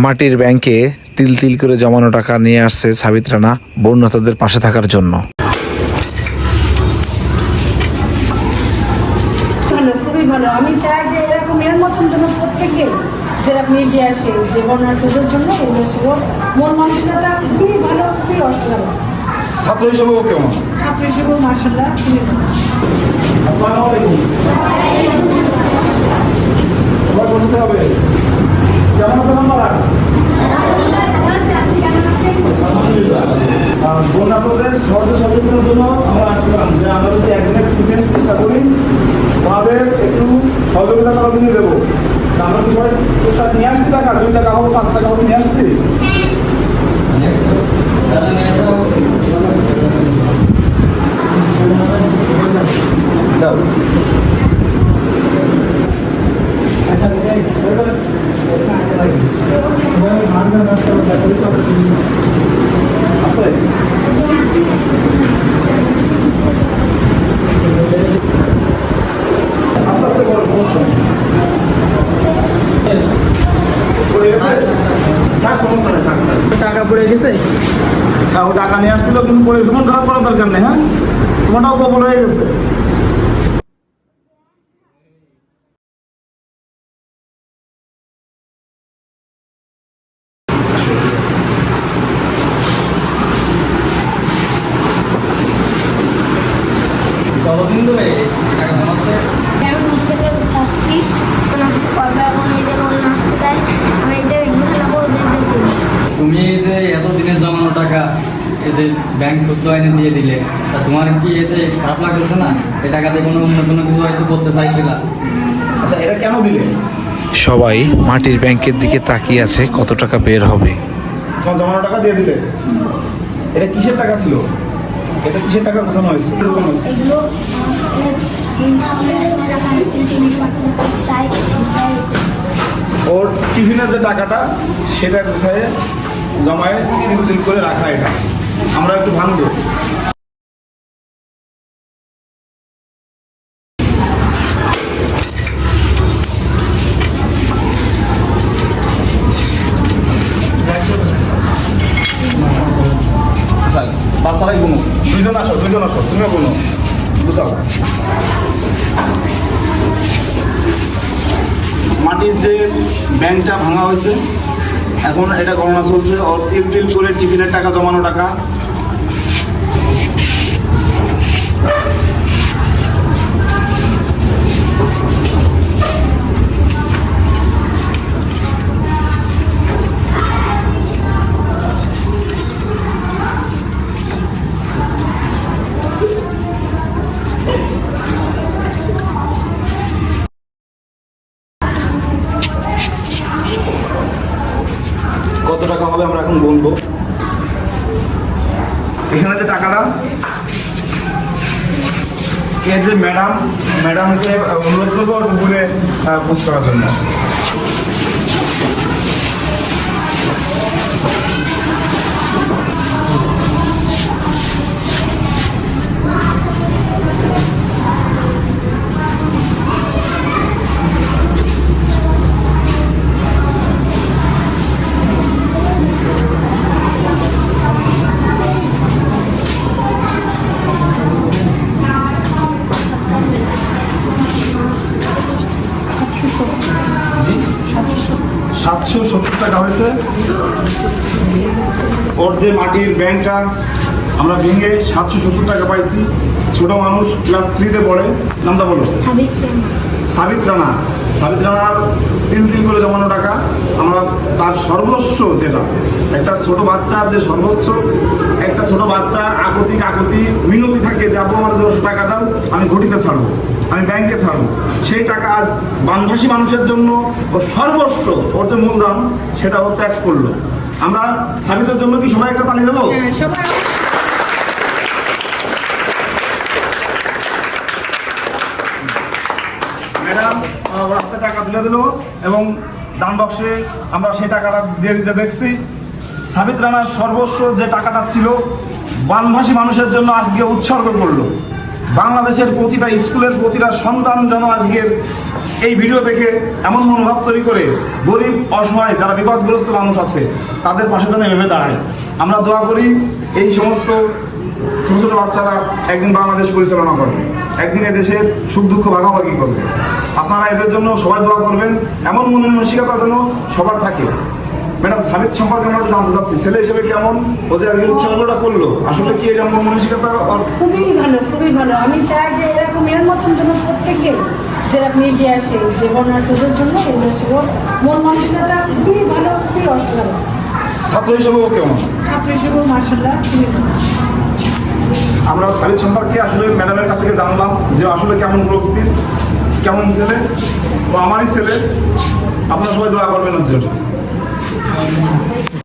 মাটির ব্যাংকে তিল তিল করে জমানো টাকা নিয়ে আসছে সাবিত রানা বন্যতাদের পাশে থাকার জন্য। খুবই ভালো। আমি চাই যে এরকম এর মতন যেন প্রত্যেকে যেরকম এগিয়ে আসে যে বর্ণার্থদের জন্য এগুলো মন মানসিকতা খুবই ভালো খুবই অসাধারণ। ছাত্র হিসেবেও কেমন? ছাত্র হিসেবেও মার্শাল্লাহ খুবই ভালো। আসসালামু আলাইকুম সবাই বসতে হবে কেমন আছেন আপনারা আলহামদুলিল্লাহ আহ, বন্যাপদের সহজে সচেতনের জন্য আমরা আসছিলাম যে আমরা যদি একদিনের চেষ্টা করি আমাদের একটু সহযোগিতা করার জন্য দেবো তা আমরা কি সবাই টুকটাক নিয়ে আসছি টাকা? দুই টাকা হোক পাঁচ টাকা হোক নিয়ে আসছি? দাও। আছে আস্তে আস্তে করো সমস্যা নেই। পড়ে গেছে? থাক, সমস্যা নেই, থাক, থাক। টাকা পড়ে গেছে। হ্যাঁ, ও টাকা নিয়ে আসছিল কিন্তু পড়ে গেছে। মন খারাপ করার দরকার নেই হ্যাঁ? তোমারটাও কবল হয়ে গেছে। কতদিন ধরে টাকা জমাচ্ছে? আমি বুঝতে পেরে আসছি কোনো কিছু করবে এখন এই যে বলুন আসতে দেয় আমি এটা এগুলো নেব ওদের দেখব তুমি এই যে এতদিনের জমানো টাকা এই যে ব্যাংক সূত্র আইনে দিয়ে দিলে তা তোমার কি এতে খারাপ লাগতেছে না? এই টাকাতে কোনো অন্য কোনো কিছু হয়তো করতে চাইছিলা। আচ্ছা এটা কেন দিলে? সবাই মাটির ব্যাংকের দিকে তাকিয়ে আছে কত টাকা বের হবে। তোমার জমানো টাকা দিয়ে দিলে? এটা কিসের টাকা ছিল? এটা কিসের টাকা গোছানো হয়েছে? এগুলো ওর টিফিনের যে টাকাটা সেটা গুছায় জমায়ে তিন করে রাখা এটা। আমরা একটু ভাঙবো। বাচ্চারাই গুনো। দুজন আসো দুজন আসো তুমিও গুনো। বুঝাও মাটির যে ব্যাংকটা ভাঙা হয়েছে এখন এটা গণনা চলছে। তিল করে টিফিনের টাকা জমানো টাকা। কত টাকা হবে আমরা এখন গুনবো? এখানে যে টাকাটা, এর যে ম্যাডাম, ম্যাডামকে অনুরোধ করব ওর উপরে পোস্ট করার জন্য। সাতশো সত্তর টাকা হয়েছে। ওর যে মাটির ব্যাংকটা আমরা ভেঙে সাতশো সত্তর টাকা পাইছি। ছোট মানুষ, ক্লাস থ্রিতে পড়ে। নামটা বলো। সাবিত রানা সাবিত রানার তিন তিন করে জমানো টাকা। আমরা তার সর্বস্ব যেটা, একটা ছোট বাচ্চার যে সর্বোচ্চ একটা ছোট বাচ্চা আকতি কাকতি মিনতি থাকে যে, আপু, আমার দশ টাকা দাও, আমি ঘটিতে ছাড়বো, আমি ব্যাংকে ছাড়বো। সেই টাকা আজ বানভাসী মানুষের জন্য ও সর্বস্ব, ওর যে মূলধন সেটা ও ত্যাগ করল। আমরা সাবিতের জন্য কি সবাই একটা তালি দেবো হ্যাঁ সবাই ম্যাডাম আমার হাতে টাকা তুলে দিল এবং দান বক্সে আমরা সেই টাকাটা দিয়ে দিতে দেখছি। সাবিত রানার সর্বস্ব যে টাকাটা ছিল, বানভাসী মানুষের জন্য আজকে উৎসর্গ করল। বাংলাদেশের প্রতিটা স্কুলের প্রতিটা সন্তান যেন আজকের এই ভিডিও থেকে এমন মনোভাব তৈরি করে, গরিব, অসহায়, যারা বিপদগ্রস্ত মানুষ আছে, তাদের পাশে যেন এভাবে দাঁড়ায়। আমরা দোয়া করি এই সমস্ত ছোট ছোট বাচ্চারা একদিন বাংলাদেশ পরিচালনা করবে। একদিন এদেশের সুখ দুঃখ ভাগাভাগি করবে। আপনারা এদের জন্য সবাই দোয়া করবেন। এমন মন মানসিকতা যেন সবার থাকে। ম্যাডাম সাবিত সম্পর্কে আমরা জানতে চাচ্ছি। ছেলে হিসেবে কেমন? ও যে আজকে উৎসবটা করল। আসলে কি এরকম মন মানসিকতা খুবই ভালো খুবই ভালো। আমি চাই যে এরকম এর মতন যেন প্রত্যেকে যেরকম এগিয়ে আসে যে বর্ণার্থদের জন্য এদের মন মানসিকতা খুবই ভালো খুবই অসাধারণ। ছাত্র হিসেবেও কেমন? ছাত্র হিসেবেও মার্শাল্লাহ খুবই আমরা সাবিত সম্পর্কে আসলে ম্যাডামের কাছ থেকে জানলাম যে আসলে কেমন প্রকৃতির। কেমন ছেলে? ও আমারই ছেলে। আপনার সবাই দোয়া করবেন ওর জন্য।